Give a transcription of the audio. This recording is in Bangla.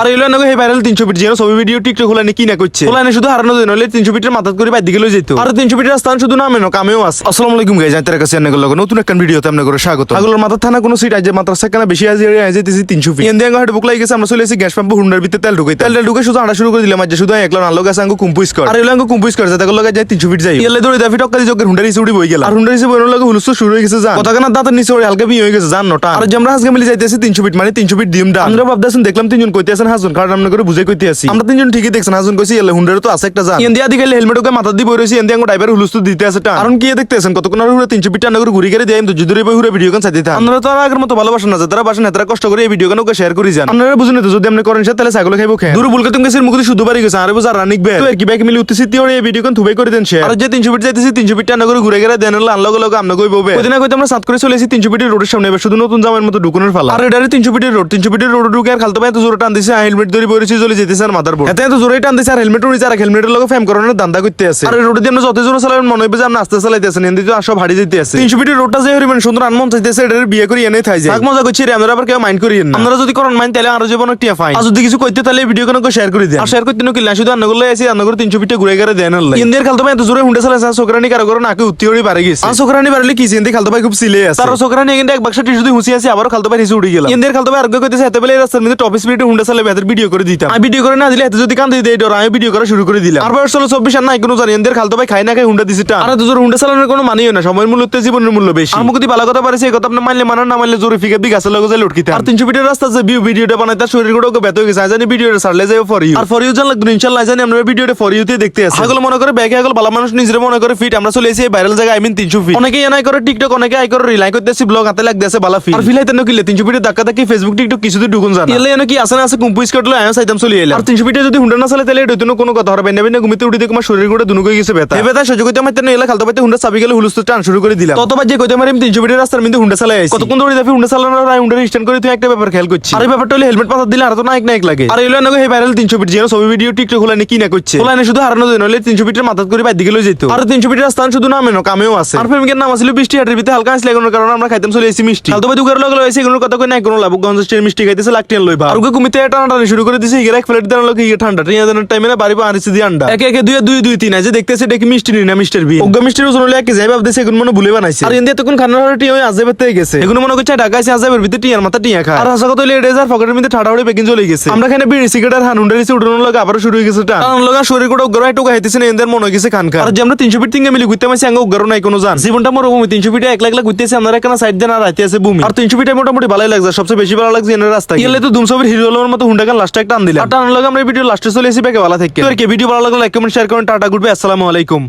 আর এলো নাকি এই ভাইরাল তিনশো ফিট যেন ছবি ভিডিও টিকটক হলানি কি না করছে? হলানি শুধু হারানো দিন হলে তিনশো ফিটের মাথাত করে বাইর দিকে যেত আর তিনশো ফিটের স্থান শুধু না কামেও আছে। আসসালামু আলাইকুম গাইজ জানতে কাছে আপনাদের লগে। নতুন একটা ভিডিওতে আপনাদের করে স্বাগত। আগলের মাথার থানা কোনো সিট আজ মাত্র সেখানে বেশি আজ আজ যেতেছি তিনশো ফিট এন্দিয়াঙ্গ হাট বুক লাগি গেছে আমরা চলে এসেছি গ্যাস পাম্প হুন্ডার ভিতরে তেল ঢুকাই তেল ঢুকে শুধু আটা শুরু করে দিলাম, আজ শুধু একলা নালো গাছ আঙ্গু কুম্পুইস কর আর এলো আঙ্গু কুম্পুইস করে যাতে লগে যায় তিনশো ফিট যাই এলে দৌড়ে দাফি টক্কা দিয়ে হুন্ডার ইসে উড়ি বই গেল আর হুন্ডার ইসে বইনোর লগে হুলুস শুরু হয়ে গেছে, জান। কথা দাঁতের নিচে হালকা বিয়ে হয়ে গেছে, জান, নটা। আর যে আমরা আজকে মিলে যাইতেছি তিনশো ফিট মানে তিনশো ফিট ডিম আমরা ভাবতেছেন দেখলাম তিনজন কইতে আছেন হাজুন কারণ আমরা করে বুঝে কইতে আছি। আমরা তিনজন ঠিকই দেখছেন হাজুন কইছি এলে হুন্ডার তো আছে একটা জান। ইন্ডিয়া দিকে হেলমেট ওকে মাথা দিয়ে বই রয়েছে ইন্ডিয়া ড্রাইভার হুলুস তো দিতে আছে টান। কারণ কি দেখতেছেন কতক্ষণ আর হুড়ে তিনশো টান করে ঘুরি করে দেয় যদি হুড়ে ভিডিও গান চাইতে থাকেন আপনারা তো আর আগের মতো ভালোবাসেন না যারা বাসেন তারা কষ্ট করে এই ভিডিও গান ওকে শেয়ার করে যান। আপনারা বুঝুন তো যদি আপনি করেন সে তাহলে ছাগল খাইবো খেয়ে দূর বুলকে তুমি গেছেন মুখে শুধু বাড়ি গেছে আর বুঝা রানিক বে তো কি ব্যাগ মিলে উঠতেছি এই ভিডিও গান থুবাই করে দেন শেয়ার আর যে তিনশো ফিট যাইতেছি তিনশো ফিট টান করে ঘুরে গেলে দেন আনলগ লগ আমরা কই বলবে ওই দিন কইতে আমরা সাত করে চলে এসেছি তিনশো ফিটের রোডের সামনে এবার শুধু নতুন জামার মতো ঢুকুনের ফালা। আর এটা তিনশো ফিটের রোড তিনশো ফিটের রোড ঢুকে আর খালতে তো জোরে টান দিছে হেলমেট ধরে বলেছি চলে যেতেছে আর মাথার বোর্ড এতে এত জোরে টান দিছে আর হেলমেট উড়িছে আর হেলমেটের লগে ফ্যাম করানোর দান্দা করতে আছে আর রোড দিয়ে যত জোরে চালাবেন মনে হবে যে আমরা আস্তে চালাইতেছেন এন্দি তো সব হারিয়ে যেতে আছে তিনশো ফিটের রোডটা যে হরিবেন সুন্দর আনমন চাইতেছে এটার বিয়ে করে এনে থাই যায়। মজা করছি রে আমরা আবার কেউ মাইন্ড করি না। আমরা যদি করেন মাইন্ড তাহলে আরও জীবন টিয়া ফাইন আর যদি কিছু করতে তাহলে ভিডিও কোনো শেয়ার করে দেন। আর শেয়ার করতে নকিল না শুধু আন্না করলে এসে আন্না করে তিনশো ফিটে ঘুরে গেলে দেন ইন্দিয়ার খালতো ভাই এত জোরে হুন্ডে চালাইছে সোকরানি কারও করে নাকে উত্তি উড়ি পারে গেছে। আর সোকরানি পারলে কি ইন্দি খালতো ভাই খুব সিলে আছে। তার সোকরানি কিন্তু এক বাক্স টিস্যু দিয়ে হুসি আছে আবার খালতো ভাই হিসু উড়ি গেল ইন্দিয়ার খালতো ভাই আর কইতেছে এত বেলে রাস্তার মধ্যে টপ স্পিডে হুন্ডে চালাবে ভিডিও করে দিতাম। আমি ভিডিও করে না দিলে এত যদি কান দিয়ে দেই ডর আমি ভিডিও করা শুরু করে দিলাম। আর বয়স হলো চব্বিশ আর নাই কোনো জানি ইন্দিয়ার খালতো ভাই খাই না খাই হুন্ডা দিছে আর হুন্ডা চালানোর কোনো মানিও না সময়ের মূল্য তো জীবনের মূল্য বেশি। আর মুখতি ভালো কথা পারেছে এই কথা আপনি মানলে মানার না মানলে জোরে ফিকে আসলে লগে লটকিতে আর তিনশো ফিটের রাস্তা যে ভিউ ভিডিওটা বানাই তার শরীরগুলো ব্যথ হয়ে গেছে। জানি ভিডিওটা ছাড়লে যাবে ফর ইউ আর ফর ইউ জানলে ইনশাল্লাহ জানি আমরা ভিডিওটা ফর ইউতে দেখতে আসি আগল মনে করে ব্যাগে আগল ভালো মানুষ নিজের মনে করে ফিট আমরা চলে এসে ভাইরাল জায়গায় আই মিন তিনশো ফিট অনেকে এনাই করে টিকটক অনেকে আই করে রিলাই করতেছি ব্লগ হাতে লাগতেছে ভালো ফিট আর ফিলাইতে নকিলে তিনশো ফিটের ধাক্কা ধাক্কি ফেসবুক টিকটক কিছু তো ঢুকুন জানা এলে কি আছে না আছে আমি সাইতাম চলে এলাম। আর তিনশো ফিটে যদি হুন্ডা না চালে তাহলে এটা তো কোনো কথা হবে নেবে না ঘুমিতে উঠে দেখো আমার শরীরগুলো দুনুক গেছে ব্যথা। এই ব্যথা সহ্য করতে আমার তেন এলে খালতে পাইতে হুন্ডা চাবি গেলে হুলুস টান শুরু করে দিলাম। ততবার যে কইতে পারি আমি তিনশো ফিটের রাস্তার মধ্যে হুন্ডা চালাই আছি কতক্ষণ ধরে দেখি হুন্ডা চালানোর আর হুন্ডা স্ট্যান্ড করে তুই একটা ব্যাপার খেয়াল করছি আর এই ব্যাপারটা হলে হেলমেট পাতা দিলে আর তো নাইক নাইক লাগে। আর এলো নাকি এই ভাইরাল তিনশো ফিট যেন ছবি ভিডিও টিকটক হলানি কি না করছে? হলানি শুধু হারানো দিন হলে তিনশো ফিটের মাথাত করে বাইর দিকে লই যেত আর তিনশো ফিটের স্থান শুধু নামে না কামেও আছে। আর প্রেমিকের নাম আসলে বৃষ্টি হাটের ভিতরে হালকা আসলে এগুলোর কারণে আমরা খাইতাম চলে এসেছি মিষ্টি। খালতো ভাই দুগার লগে লইছে এগুলোর কথা কই না কোনো লাভগঞ্জ স্টের মিষ্টি খাইতেছে লাকটিয়ান লইবা। আর ওকে কুমিতে টানা টানি শুরু করে দিছে এক প্লেট দেন লোক ঠান্ডা। টিয়া দেনের টাইমে না বাড়ি আনিছে দিয়ে আন্ডা। একে একে দুই দুই দুই তিন আছে দেখতেছে এটা কি মিষ্টি নি না মিষ্টির বি অজ্ঞা মিষ্টির ওজন হলে একে যাই ভাবতেছে এগুলো মনে ভুলে বানাইছে। আর ইন্ডিয়া তখন খানার হরে টিয়া আজেবের থেকে গেছে। এগুলো মনে করছে ঢাকা আছে আজেবের ভিতরে টিয়ার মাথা টিয়া খায়। আর হাসা কথা হলে এটা যার পকেটের মধ্যে ঠাড়া হয়ে পেকিং চলে গেছে। আমরা এখানে বিড়ি সিগারেট আর হানুন্ডার ইসে উঠানোর লাগে আবারও শুরু হয়ে গেছে টান লগা শরীর গোটা উগ্র একটু খাইতেছে না এদের মনে গেছে খান খা আর যে আমরা তিনশো ফিট থেকে মিলে ঘুরতে মাসি আঙ্গা উগ্র নাই কোনো জান জীবনটা মরুভূমি তিনশো ফিটে এক লাখ লাখ ঘুরতেছে আমরা এখানে সাইড দেন আর রাইতে আছে ভূমি। আর তিনশো ফিটে মোটামুটি ভালোই লাগছে সবচেয়ে বেশি ভালো লাগছে এনের রাস্তা গেলে। তো দুমসবের হিরো মতো হুন্ডা গান লাস্টে একটা আন দিলাম। আর আমরা ভিডিও লাস্টে চলে এসে বেগে ভালো থেকে ভিডিও ভালো লাগলে লাইক কমেন্ট শেয়ার করেন। টাটা গুড বাই আসসালামু আলাইকুম।